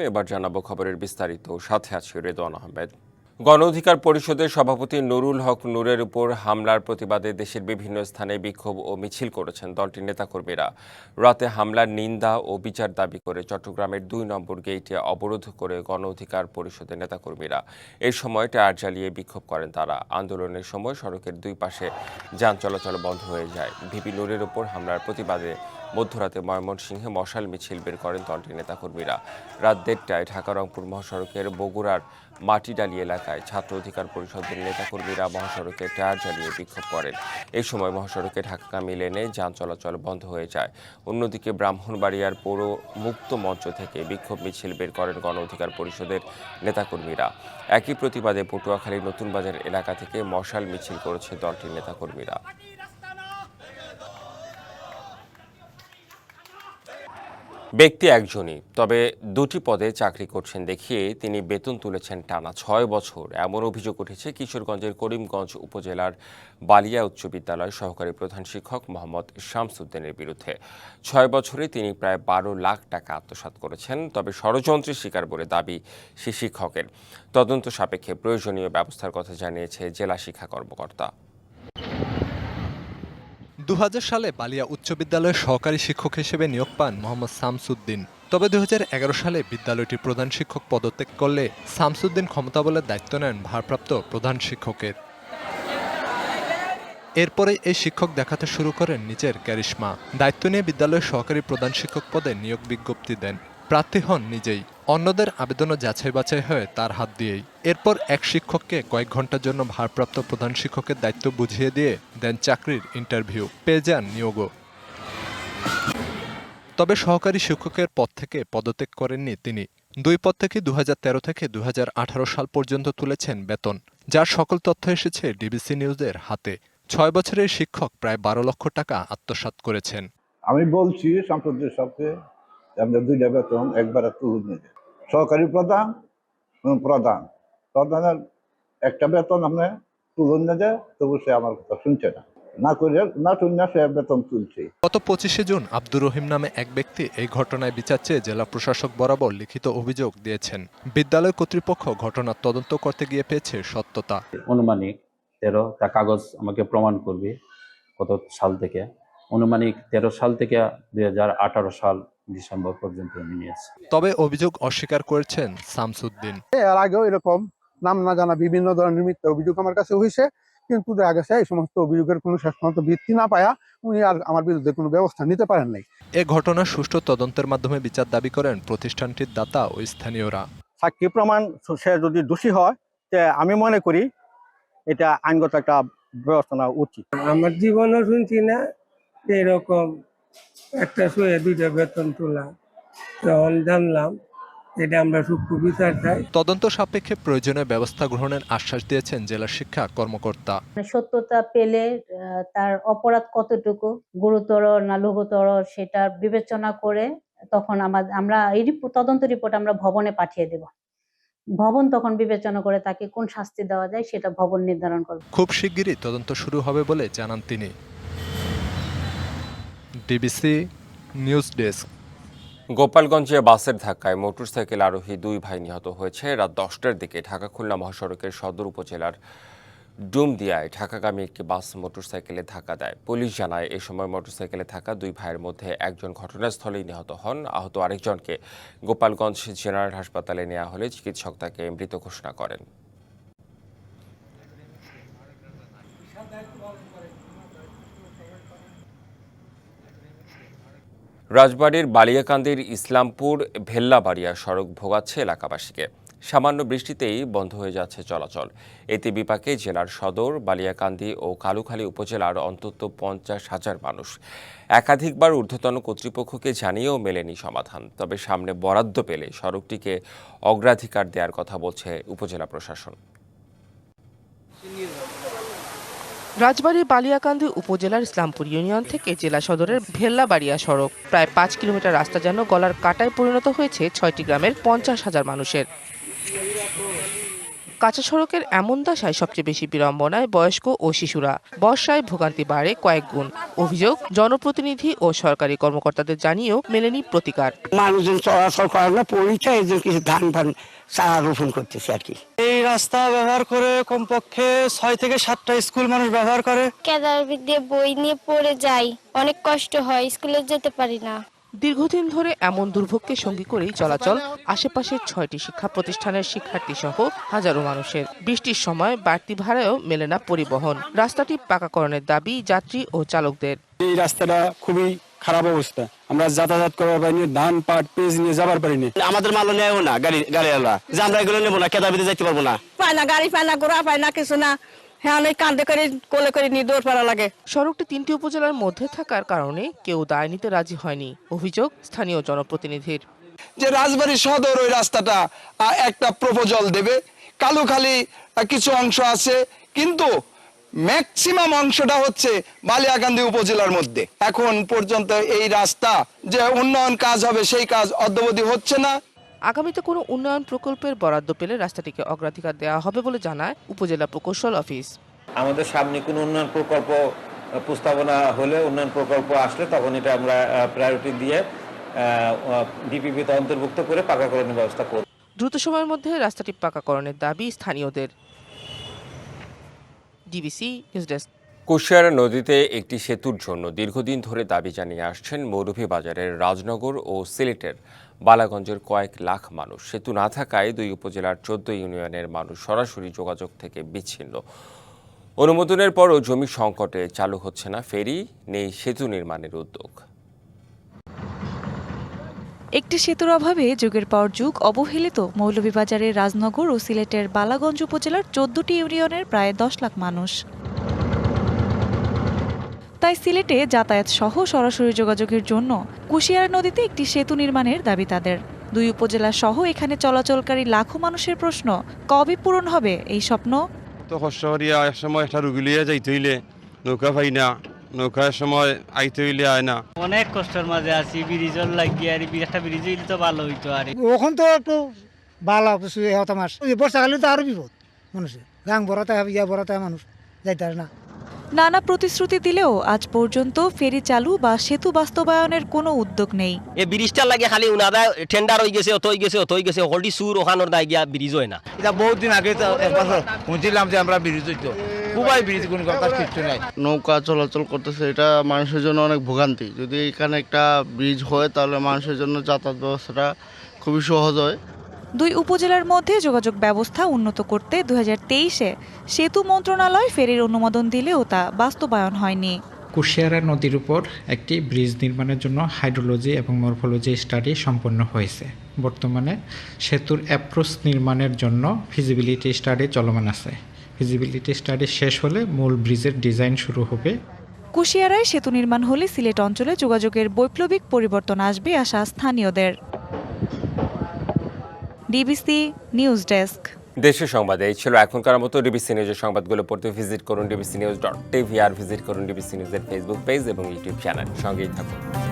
এবার জানাব খবরের বিস্তারিত। সাথে আছে রেদওয়ান আহমেদ। গণ অধিকার পরিষদের সভাপতি নুরুল হক নূরের উপর হামলার প্রতিবাদে দেশের বিভিন্ন স্থানে বিক্ষোভ ও মিছিল করেছেন দলটির নেতাকর্মীরা। রাতে হামলার নিন্দা ও বিচার দাবি করে চট্টগ্রামের দুই নম্বর গেইটে অবরোধ করে গণ অধিকার পরিষদের নেতাকর্মীরা। এই সময় টায়ার জ্বালিয়ে বিক্ষোভ করেন তারা। আন্দোলনের সময় সড়কের দুই পাশে যান চলাচল বন্ধ হয়ে যায়। ভিপি নূরের উপর হামলার প্রতিবাদে মধ্যরাতে ময়মনসিংহে মশাল মিছিল বের করেন দলটির নেতাকর্মীরা। রাত দেড়টায় ঢাকা রংপুর মহাসড়কের বগুড়ার মাটিডালি এলাকায় ছাত্র অধিকার পরিষদের নেতাকর্মীরা মহাসড়কে টায়ার জ্বালিয়ে বিক্ষোভ করেন। এই সময় মহাসড়কে ঢাকাগামী লেনে যান চলাচল বন্ধ হয়ে যায়। অন্যদিকে ব্রাহ্মণবাড়িয়ার পৌর মুক্ত মঞ্চ থেকে বিক্ষোভ মিছিল বের করেন গণ অধিকার পরিষদের নেতাকর্মীরা। একই প্রতিবাদে পটুয়াখালীর নতুন বাজার এলাকা থেকে মশাল মিছিল করেছে দলটির নেতাকর্মীরা। ব্যক্তি একজনই, তবে দুটি পদে চাকরি করছেন দেখিয়ে তিনি বেতন তুলেছেন টানা ছয় বছর। এমন অভিযোগ উঠেছে কিশোরগঞ্জের করিমগঞ্জ উপজেলার বালিয়া উচ্চ বিদ্যালয় সহকারী প্রধান শিক্ষক মোহাম্মদ শামসুদ্দিনের বিরুদ্ধে। ছয় বছরে তিনি প্রায় বারো লাখ টাকা আত্মসাৎ করেছেন, তবে ষড়যন্ত্রের শিকার বলে দাবি সে শিক্ষকের। তদন্ত সাপেক্ষে প্রয়োজনীয় ব্যবস্থার কথা জানিয়েছে জেলা শিক্ষা কর্মকর্তা। দু হাজার সালে বালিয়া উচ্চ বিদ্যালয়ের সহকারী শিক্ষক হিসেবে নিয়োগ পান মোহাম্মদ শামসুদ্দিন। তবে দু হাজার এগারো সালে বিদ্যালয়টির প্রধান শিক্ষক পদত্যাগ করলে শামসুদ্দিন ক্ষমতাবলের দায়িত্ব নেন ভারপ্রাপ্ত প্রধান শিক্ষকের। এরপরে এই শিক্ষক দেখাতে শুরু করেন নিজের ক্যারিশমা। দায়িত্ব নিয়ে বিদ্যালয়ের সহকারী প্রধান শিক্ষক পদে নিয়োগ বিজ্ঞপ্তি দেন। প্রার্থী হন নিজেই। অন্যদের আবেদনও যাচাই বাছাই হয় তার হাত দিয়েই। এরপর এক শিক্ষককে কয়েক ঘণ্টার জন্য ভারপ্রাপ্ত প্রধান শিক্ষকের দায়িত্ব বুঝিয়ে দিয়ে দেন চাকরির ইন্টারভিউ। পেয়ে যান, নিয়োগও। তবে সহকারী শিক্ষকের পদ থেকে পদত্যাগ করেননি তিনি। দুই পদ থেকে দু হাজার তেরো থেকে দু হাজার আঠারো সাল পর্যন্ত তুলেছেন বেতন, যার সকল তথ্য এসেছে ডিবিসি নিউজের হাতে। ছয় বছরের শিক্ষক প্রায় বারো লক্ষ টাকা আত্মসাৎ করেছেন। আমি বলছি সম্প্রদায়ের সবকে আমাদের দুইটা বেতন একবার তুলে সহকারী প্রধান প্রধান। প্রধানের একটা বেতন আপনি তুলে নিয়ে তবু সে আমার কথা শুনছে না। না করে না শুনে সে বেতন তুলছে। গত পঁচিশে জুন আব্দুর রহিম নামে এক ব্যক্তি এই ঘটনায় বিচার চেয়ে জেলা প্রশাসক বরাবর লিখিত অভিযোগ দিয়েছেন। বিদ্যালয় কর্তৃপক্ষ ঘটনার তদন্ত করতে গিয়ে পেয়েছে সত্যতা। অনুমানিক তেরো তা কাগজ আমাকে প্রমাণ করবে কত সাল থেকে। অনুমানিক তেরো সাল থেকে দুই হাজার আঠারো সাল ডিসেম্বর পর্যন্ত নিয়েছি। তবে অভিযোগ অস্বীকার করেছেন শামসুদ্দিন। এর আগেও এরকম নাম না জানা বিভিন্ন ধরনের মিথ্যা অভিযোগ আমার কাছে হয়েছে কিন্তু দেখা গেছে এই সমস্ত অভিযোগের কোনো শেষ পর্যন্ত ভিত্তি না পায়া উনি আর আমার বিরুদ্ধে কোনো ব্যবস্থা নিতে পারেন নাই। এ ঘটনার সুষ্ঠু তদন্তের মাধ্যমে বিচার দাবি করেন প্রতিষ্ঠানটির দাতা ও স্থানীয়রা। সাক্ষী প্রমাণ সে যদি দোষী হয় তে আমি মনে করি এটা আইনগত একটা ব্যবস্থা নেওয়া উচিত। আমার জীবনও শুনছি না এরকম একটা শুয়ে দুইটা বেতন তোলা তখন জানলাম এটা আমরা সূক্ষ্ম বিচার চাই। তদন্ত সাপেক্ষে প্রয়োজনীয় ব্যবস্থা গ্রহণের আশ্বাস দিয়েছেন জেলা শিক্ষা কর্মকর্তা। মানে সত্যতা পেলে আহ, তার অপরাধ কতটুকু গুরুতর না লঘুতর সেটা বিবেচনা করে তখন আমাদের আমরা এই তদন্ত রিপোর্ট আমরা ভবনে পাঠিয়ে দেব। ভবন তখন বিবেচনা করে তাকে কোন শাস্তি দেওয়া যায় সেটা ভবন নির্ধারণ করবে। খুব শিগগিরই তদন্ত শুরু হবে বলে জানান তিনি। DBC news desk. গোপালগঞ্জে বাসের ধাক্কায় মোটরসাইকেল আরোহী দুই ভাই নিহত হয়েছে। রাত দশটার দিকে ঢাকা খুলনা মহাসড়কের সদর উপজেলার ডুমদিয়ায় ঢাকাগামী একটি বাস মোটরসাইকেলে ধাক্কা দেয়। পুলিশ জানায়, এ সময় মোটরসাইকেলে থাকা দুই ভাইয়ের মধ্যে একজন ঘটনাস্থলেই নিহত হন। আহত আরেকজনকে গোপালগঞ্জ জেনারেল হাসপাতালে নেওয়া হলে চিকিৎসক তাকে মৃত ঘোষণা করেন। রাজবাড়ির বালিয়াকান্দির ইসলামপুর ভেল্লাবাড়িয়া সড়ক ভোগাচ্ছে এলাকাবাসীকে। সামান্য বৃষ্টিতেই বন্ধ হয়ে যাচ্ছে চলাচল। এতে বিপাকে জেলার সদর, বালিয়াকান্দি ও কালুখালী উপজেলার অন্তত পঞ্চাশ হাজার মানুষ। একাধিকবার ঊর্ধ্বতন কর্তৃপক্ষকে জানিয়েও মেলেনি সমাধান, তবে সামনে বরাদ্দ পেলে সড়কটিকে অগ্রাধিকার দেওয়ার কথা বলছে উপজেলা প্রশাসন। রাজবাড়ীর বালিয়াকান্দি উপজেলার ইসলামপুর ইউনিয়ন থেকে জেলা সদরের ভেল্লাবাড়িয়া সড়ক, প্রায় পাঁচ কিলোমিটার রাস্তা যেন গলার কাটায় পরিণত হয়েছে ছয়টি গ্রামের পঞ্চাশ হাজার মানুষের। কাঁচা সড়কের এমন দশায় সবচেয়ে বেশি বিড়ম্বনায় বয়স্ক ও শিশুরা। বর্ষায় ভোগান্তি বাড়ে কয়েক গুণ। অভিযোগ জনপ্রতিনিধি ও সরকারি কর্মকর্তাদের জানিয়েও মেলেনি প্রতিকার। মানুষজন চলাচল করে না পরিচয় জন্য কিছু ধান ফান চারা রোপণ করতেছে আর কি। এই রাস্তা ব্যবহার করে কমপক্ষে ছয় থেকে সাতটা স্কুল মানুষ ব্যবহার করে। কেদার দিয়ে বই নিয়ে পড়ে যাই। অনেক কষ্ট হয় স্কুলে যেতে পারি না। দীর্ঘদিন ধরে এমন দুর্ভোগকে সঙ্গী করেই চলাচল আশেপাশের ছয়টি শিক্ষা প্রতিষ্ঠানের শিক্ষার্থী সহ হাজারো মানুষের। বৃষ্টির সময় বাড়তি ভাড়ায়ও মেলে না পরিবহন। রাস্তাটি পাকাকরণের দাবি যাত্রী ও চালকদের। এই রাস্তাটা খুবই খারাপ অবস্থা। আমরা যাতায়াত করার পারিনি ধান পাট পেঁয়াজ নিয়ে যাবার পারিনি। আমাদের মালও নেও না গাড়ি গাড়িওয়ালা। যে আমরা এগুলো নেব না কেদাবিতে যাইতে পারব না। পায় না গাড়ি পায় না ঘোড়া পায় না কিছু না। হ্যাঁ অনেক কান্দে করে কোলে করে নিয়ে দৌড় পাড়া লাগে। সড়কটি তিনটি উপজেলার মধ্যে থাকার কারণে কেউ দায় নিতে রাজি হয়নি অভিযোগ স্থানীয় জনপ্রতিনিধির। যে রাজবাড়ী সদর ওই রাস্তাটা একটা প্রপোজাল দেবে। কালুখালী কিছু অংশ আছে কিন্তু ম্যাক্সিমাম অংশটা হচ্ছে বালিয়াকান্দি উপজেলার মধ্যে। এখন পর্যন্ত এই রাস্তা যে উন্নয়ন কাজ হবে সেই কাজ অদ্যবধি হচ্ছে না। আগামীতে কোনো উন্নয়ন প্রকল্পের বরাদ্দ পেলে রাস্তাটিকে অগ্রাধিকার দেওয়া হবে বলে জানায় উপজেলা প্রকৌশল অফিস। আমাদের সামনে কোনো উন্নয়ন প্রকল্প প্রস্তাবনা হলে উন্নয়ন প্রকল্প আসলে তখন এটা আমরা প্রায়োরিটি দিয়ে ডিপিপিতে অন্তর্ভুক্ত করে পাকাকরণের ব্যবস্থা করব। দ্রুত সময়ের মধ্যে রাস্তাটি পাকাকরণের দাবি স্থানীয়দের। ডিবিসি নিউজ ডেস্ক কুশিয়ারা নদীতে একটি সেতুর জন্য দীর্ঘদিন ধরে দাবি জানিয়ে আসছেন মৌলভীবাজারের রাজনগর ও সিলেটের বালাগঞ্জের কয়েক লাখ মানুষ। সেতু না থাকায় দুই উপজেলার চোদ্দ ইউনিয়নের মানুষ সরাসরি যোগাযোগ থেকে বিচ্ছিন্ন। অনুমোদনের পরও জমি সংকটে চালু হচ্ছে না, ফেরি নেই সেতু নির্মাণের উদ্যোগ। একটি সেতুর অভাবে যুগের পর যুগ অবহেলিত মৌলভীবাজারের রাজনগর ও সিলেটের বালাগঞ্জ উপজেলার চোদ্দটি ইউনিয়নের প্রায় দশ লাখ মানুষ। তাই সিলেটে যাতায়াত সহ সরাসরি যোগাযোগের জন্য কুশিয়ারা নদীতে একটি সেতু নির্মাণের দাবি তাদের। দুই উপজেলা সহ এখানে চলাচলকারী লাখো মানুষের প্রশ্ন কবে পূরণ হবে এই স্বপ্ন? তো কষ্ট এক সময় একটা রুগী লইয়া যাইতে হইলে নৌকা পাই না নৌকার সময় আইতে হইলে আয় না। অনেক কষ্টের মাঝে আছি ব্রিজের লাগিয়ে আর একটা ব্রিজ হইলে তো ভালো হইতো আর। ওখান তো একটু ভালো হতো মাস বর্ষাকালে তো আরও বিপদ মানুষের। গাং বড়াতে হবে ইয়া বড়াতে মানুষ যাইতে পারে না। নানা প্রতিশ্রুতি দিলেও আজ পর্যন্ত ফেরি চালু বা সেতু বাস্তবায়নের কোনো উদ্যোগ নেই। এই ব্রিজটার লাগে খালি উনাদা টেন্ডার হয়ে গেছে অত হয়ে গেছে অত হয়ে গেছে হলটি সুর ওখানোর দায় গিয়া ব্রিজ হয় না। এটা বহুত দিন আগে তো একবার শুনছিলাম যে আমরা ব্রিজ হইতো। খুবই ব্রিজ কোন কথা কিচ্ছু নাই। নৌকা চলাচল করতেছে এটা মানুষের জন্য অনেক ভোগান্তি। যদি এখানে একটা ব্রিজ হয় তাহলে মানুষের জন্য যাতায়াত ব্যবস্থাটা খুবই সহজ হয়। দুই উপজেলার মধ্যে যোগাযোগ ব্যবস্থা উন্নত করতে দু তেইশে সেতু মন্ত্রণালয় ফেরির অনুমোদন দিলেও তা বাস্তবায়ন হয়নি। কুশিয়ারা নদীর উপর একটি ব্রিজ নির্মাণের জন্য হাইড্রোলজি এবং মরফোলজি স্টাডি সম্পন্ন হয়েছে। বর্তমানে সেতুর অ্যাপ্রোচ নির্মাণের জন্য ফিজিবিলিটি স্টাডি চলমান আছে। ফিজিবিলিটি স্টাডি শেষ হলে মূল ব্রিজের ডিজাইন শুরু হবে। কুশিয়ারায় সেতু নির্মাণ হলে সিলেট অঞ্চলে যোগাযোগের বৈপ্লবিক পরিবর্তন আসবে আশা স্থানীয়দের। DBC news desk. দেশের সংবাদ এই ছিল এখনকার মতো ডিবিসি নিউজের সংবাদগুলো পড়তে ভিজিট করুন ডিবিসি নিউজ ডট টিভি আর ভিজিট করুন ডিবিসি নিউজের ফেসবুক পেজ এবং ইউটিউব চ্যানেল। সঙ্গেই থাকুন।